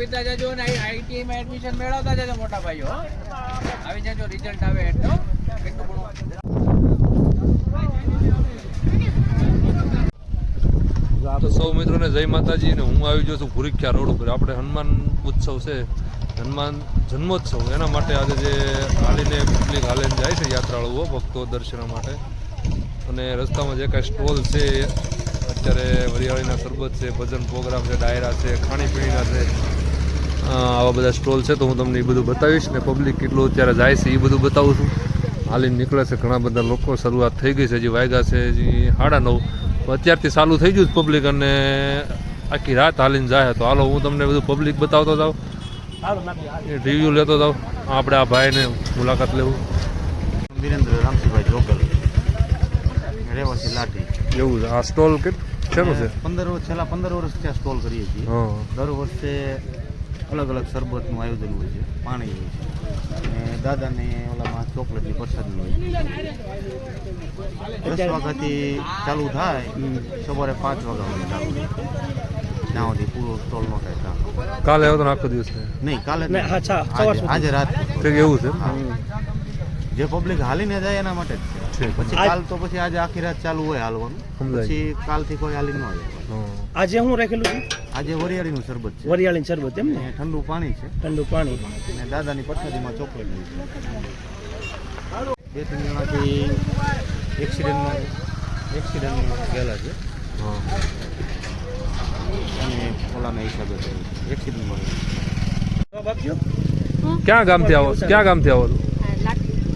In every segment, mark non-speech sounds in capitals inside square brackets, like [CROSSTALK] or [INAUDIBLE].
પીતા જજો અને આઈટીઆઈ માં એડમિશન મેળવતા જજો મોટા ભાઈઓ. આવી જજો રિઝલ્ટ આવે એટલો. કેટલું ઘણું તો સૌ મિત્રોને જય માતાજી ને હું આવી ગયો છું ભૂરીખ્યા રોડ ઉપર. આપણે હનુમાન ઉત્સવ છે, હનુમાન જન્મોત્સવ. એના માટે આજે જે હાલીને પબ્લિક હાલીને જાય છે યાત્રાળુઓ, ભક્તો દર્શન માટે. અને રસ્તામાં જે કાંઈ સ્ટોલ છે, અત્યારે વરિયાળીના શરબત છે, ભજન પ્રોગ્રામ છે, ડાયરા છે, ખાણીપીણીના છે. આવા બધા સ્ટોલ છે તો હું તમને એ બધું બતાવીશ ને પબ્લિક કેટલું અત્યારે જાય છે એ બધું બતાવું છું. હાલીને નીકળે છે ઘણા બધા લોકો શરૂઆત થઈ ગઈ છે હજી વાગ્યા છે હજી સાડા નવ. અત્યારથી ચાલુ થઈ ગયું પબ્લિક અને આખી રાત હાલીને જાય તો હાલો હું તમને બધું પબ્લિક બતાવતો જાઉં. રિવ્યૂ લેતો જાઉં. આપણે આ ભાઈને મુલાકાત લેવું. વિરેન્દ્ર રામસિંહભાઈ જોગલ. રહેવાસી લાઠી. એવું છે. આ સ્ટોલ કેટલું છે? પંદર વર્ષ છેલ્લા પંદર વર્ષથી આ સ્ટોલ કરીએ છીએ. દર વર્ષે અલગ અલગ શરબતનું આયોજન હોય છે પાણી હોય છે. અને દાદાને ઓલામાં ચોકલેટની પ્રસાદી હોય છે. દસ વાગ્યાથી ચાલુ થાય સવારે પાંચ વાગ્યા સુધી ચાલુ થાય. ત્યાં સુધી પૂરો સ્ટોલ નો થાય કાલે આવ્યો તો આખો દિવસ નહીં કાલે આજે-. રાત એવું છે. જે પબ્લિક હાલીને જાય એના માટે જ છે. પછી કાલ તો પછી આજે આખી રાત ચાલુ હોય હાલવાનું. પછી કાલથી કોઈ હાલી ન આવે. આજે હું રાખેલું છે? આજે વરિયાળીનું શરબત છે. વરિયાળી શરબત એમ ને? ઠંડુ પાણી છે. ઠંડુ પાણી. અને દાદાની પ્રસાદીમાં ચોકલેટ બે ત્રણ જણાથી એક્સિડન્ટમાં એક્સિડન્ટમાં ગયેલા છે. હા. અને ઓલાના હિસાબે એક્સિડન્ટમાં ક્યાં ગામથી આવો? છો? ક્યાં ગામથી આવો છો?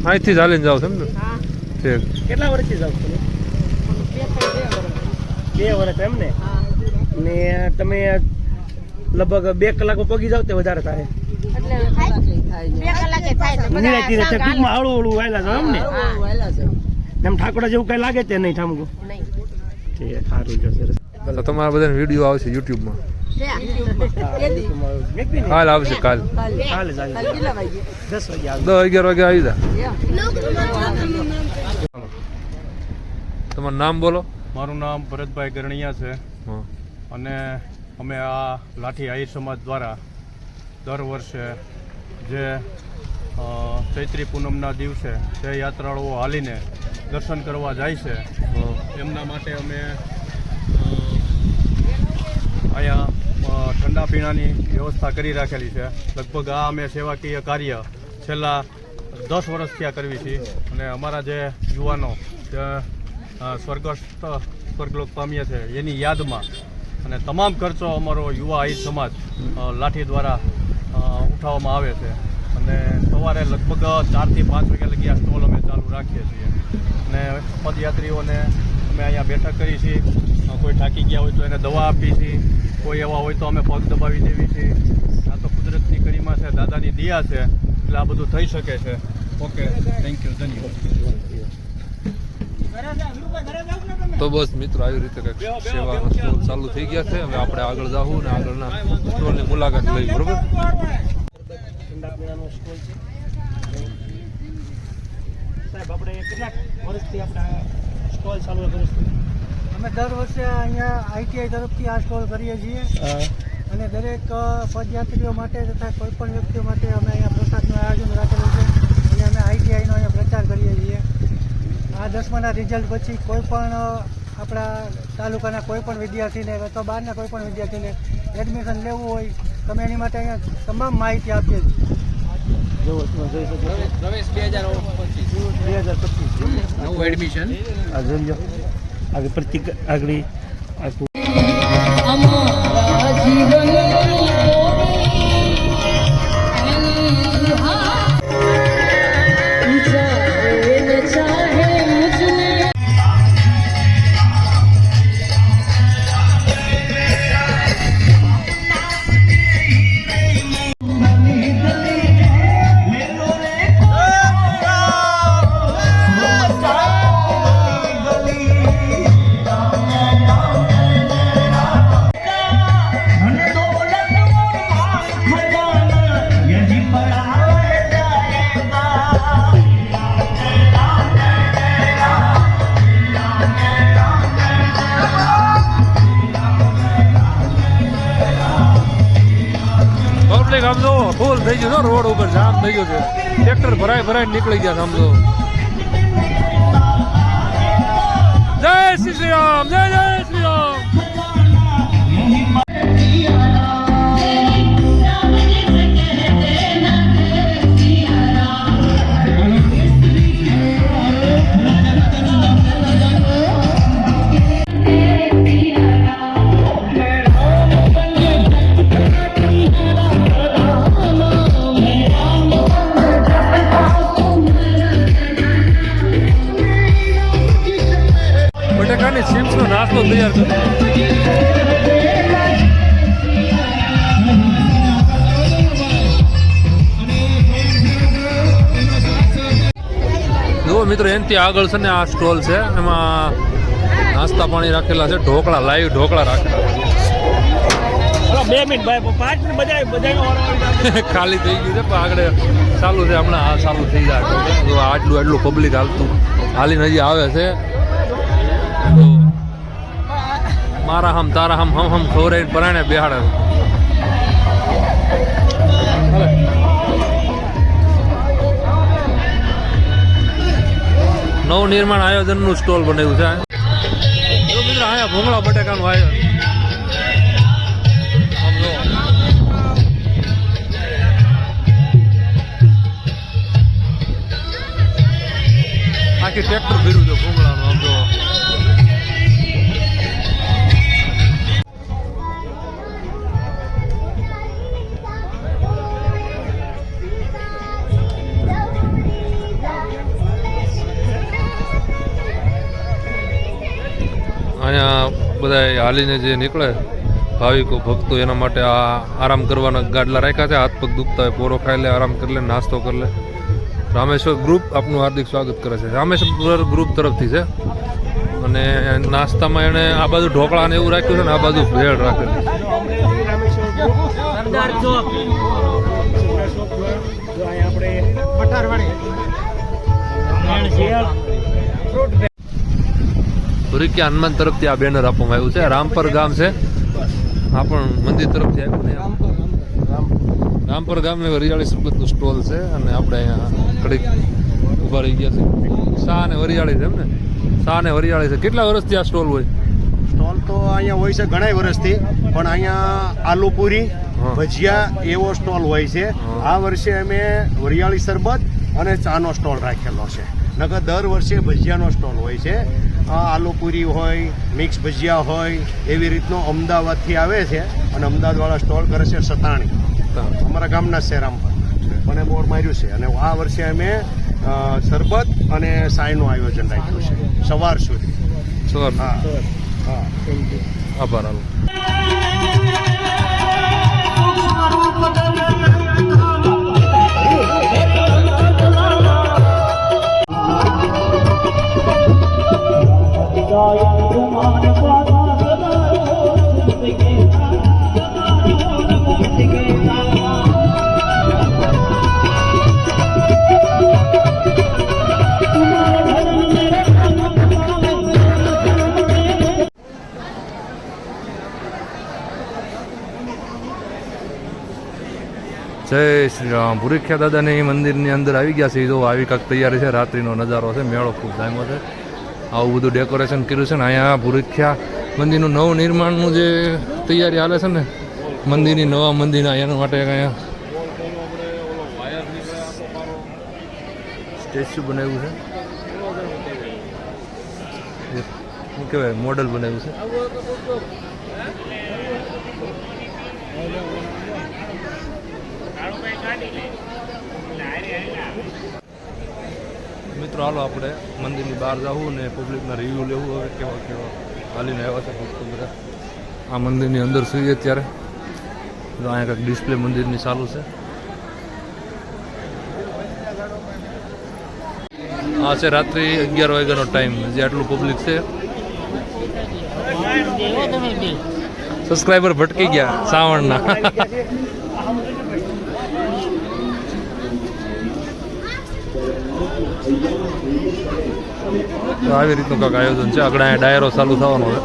અહીંથી જ હાલીને જાઓ છો એમ ને? કેટલા વર્ષથી જાઓ તમે? બે વર્ષ એમ ને? ને તમે લગભગ બે કલાકમાં પગી જાવ તે વધારે થાય. ટૂંકમાં હળવું હળવું વાયલા જાવ એમ ને? એમ ઠાકોરા જેવું કઈ લાગે તે નહીં ઠામકું? ઠીક સારું છે સરસ. તો તમારા બધાને વીડિયો આવશે યુટ્યુબમાં. કાલ આવશે કાલ. દસ અગિયાર વાગે આવી જા. તમારું નામ બોલો. મારું નામ ભરતભાઈ ગરણિયા છે. અને અમે આ લાઠી આહિર સમાજ દ્વારા દર વર્ષે જે ચૈત્રી પૂનમના દિવસે જે યાત્રાળુઓ હાલીને દર્શન કરવા જાય છે. એમના માટે અમે અહીંયા ઠંડા પીણાની વ્યવસ્થા કરી રાખેલી છે. લગભગ આ અમે સેવાકીય કાર્ય છેલ્લા દસ વર્ષથી આ કરવી છીએ અને અમારા જે યુવાનો, જે સ્વર્ગસ્થ સ્વર્ગલોક પામ્યા છે, એની યાદમાં અને તમામ ખર્ચો અમારો યુવા આહિર સમાજ લાઠી દ્વારા ઉઠાવવામાં આવે છે. અને સવારે લગભગ ચારથી પાંચ વાગ્યા લગી આ સ્ટોલ અમે ચાલુ રાખીએ છીએ. અને પદયાત્રીઓને અમે અહીંયા બેઠક કરી છીએ. કોઈ થાકી ગયા હોય તો એને દવા આપી છીએ કોઈ એવા હોય તો અમે પગ દબાવી દેવી છીએ આ તો કુદરતની કડીમાં છે દાદાની દિયા છે. એટલે આ બધું થઈ શકે છે. ઓકે થેન્ક યુ ધન્યવાદ. તો બસ મિત્રો આવી રીતે કંઈક સેવાનો સ્ટોલ ચાલુ થઈ ગયા છે. હવે આપણે આગળ જાવું ને આગળના સ્ટોલની મુલાકાત લઈ બરોબર? ઠંડા પીણાનો સ્ટોલ છે. સાહેબ આપણે કેટલાક વર્ષથી આપણા સ્ટોલ ચાલુ કરીએ અમે દર વર્ષે અહીંયા આઈટીઆઈ તરફથી આ સ્ટોલ કરીએ છીએ. અને દરેક પદયાત્રીઓ માટે તથા કોઈ પણ વ્યક્તિઓ માટે અમે અહીંયા પ્રસાદનું આયોજન રાખેલું છે. અને અમે આઈટીઆઈનો અહીંયા પ્રચાર કરીએ છીએ. આ દસમાના રિઝલ્ટ પછી કોઈ પણ આપણા તાલુકાના કોઈ પણ વિદ્યાર્થીને અથવા બહારના કોઈ પણ વિદ્યાર્થીને એડમિશન લેવું હોય તમે એની માટે અહીંયા તમામ માહિતી આપીએ છીએ. પ્રવેશ બે હજાર પચીસ. બે હજાર પચીસ. નવું એડમિશન આ જોઈ લો આગળ ગયું છે રોડ ઉપર જામ થઈ ગયું છે. ટ્રેક્ટર ભરાય ભરાય નીકળી ગયા સમજો જય શ્રી રામ, જય જય શ્રી રામ. મિત્રો એનથી આગળ છે ને આ સ્ટોલ છે. એમાં નાસ્તા પાણી રાખેલા છે ઢોકળા લાઈવ ઢોકળા રાખેલા બે મિનિટ ભાઈ પાંચ મિનિટ બધા બધાનો વારો આવી જાય. છે [LAUGHS] ખાલી થઈ ગયું છે પણ આગળ ચાલુ છે હમણાં આ ચાલુ થઈ જાય આટલું આટલું પબ્લિક હાલતું. હાલીને હજી આવે છે. મારા હમ તારા હમ હમ હમ ખવરાઈને પરાણે બેહાડે નવનિર્માણ આયોજનનું સ્ટોલ બનાવ્યું છે. મિત્રો અહીંયા ભૂંગળા બટેકાનું આયોજન. અહીંયા બધા હાલીને જે નીકળે ભાવિકો ભક્તો એના માટે આ આરામ કરવાના ગાડલા રાખ્યા છે. હાથ પગ દુખતા હોય પોરો ખાઈ લે આરામ કરી લે નાસ્તો કરી લે. રામેશ્વર ગ્રુપ આપનું હાર્દિક સ્વાગત કરે છે. રામેશ્વર ગ્રુપ તરફથી છે. અને નાસ્તામાં એણે આ બાજુ ઢોકળા ને એવું રાખ્યું છે ને આ બાજુ ભેળ રાખેલી છે. ભૂરિકિયા હનુમાન તરફથી આ બેનર આપવામાં આવ્યું છે. રામપર ગામ છે. આ પણ મંદિર તરફથી આવ્યું ને રામપર ગામે વરિયાળી સરબતનું સ્ટોલ છે અને આપણે અહીંયા કડીક ઊભા રહી ગયા છે શાહ અને વરિયાળી છે એમ ને? શાહ ને વરિયાળી છે. કેટલા વર્ષથી આ સ્ટોલ હોય? સ્ટોલ તો અહીંયા હોય છે ઘણા વર્ષથી પણ અહીંયા આલુ પૂરી ભજીયા એવો સ્ટોલ હોય છે. આ વર્ષે અમે વરિયાળી શરબત અને ચાનો સ્ટોલ રાખેલો છે. નકર દર વર્ષે ભજીયાનો સ્ટોલ હોય છે. આ આલુ પૂરી હોય મિક્સ ભજીયા હોય એવી રીતનો અમદાવાદથી આવે છે અને અમદાવાદવાળા સ્ટોલ કરે છે સતાણી અમારા ગામના શેરામ પણ એ બોર્ડ માર્યું છે. અને આ વર્ષે અમે શરબત અને સાયનું આયોજન રાખ્યું છે. સવાર સુધી. સર હા. હા. આભાર જય શ્રી રામ. ભૂરીખ્યા દાદાની મંદિરની અંદર આવી ગયા છે. એ જો આવી કાંક તૈયારી છે. રાત્રિનો નજારો છે. મેળો ખૂબ જામ્યો છે. આવું બધું ડેકોરેશન કર્યું છે ને, અહીંયા ભૂરખ્યા મંદિરનું નવું નિર્માણનું જે તૈયારી હાલે છે ને, મંદિરની નવા મંદિરના એના માટે અહીંયા સ્ટેચ્યુ બનાવ્યું છે. શું કહેવાય, મોડલ બનાવ્યું છે. મિત્રો હાલો આપણે મંદિરની બહાર જવું ને પબ્લિકના રિવ્યૂ લેવું હવે કેવા કેવા હાલીને આવ્યા છે ભક્તો બધા. આ મંદિરની અંદર સુઈએ ત્યારે અહીંયા કંઈક ડિસ્પ્લે મંદિરની ચાલુ છે. આ છે રાત્રિ અગિયાર વાગ્યાનો ટાઈમ જે આટલું પબ્લિક છે. સબસ્ક્રાઈબર ભટકી ગયા શ્રાવણના આવી રીતનું કાંઈક આયોજન છે. આગળ અહીંયા ડાયરો ચાલુ થવાનો છે.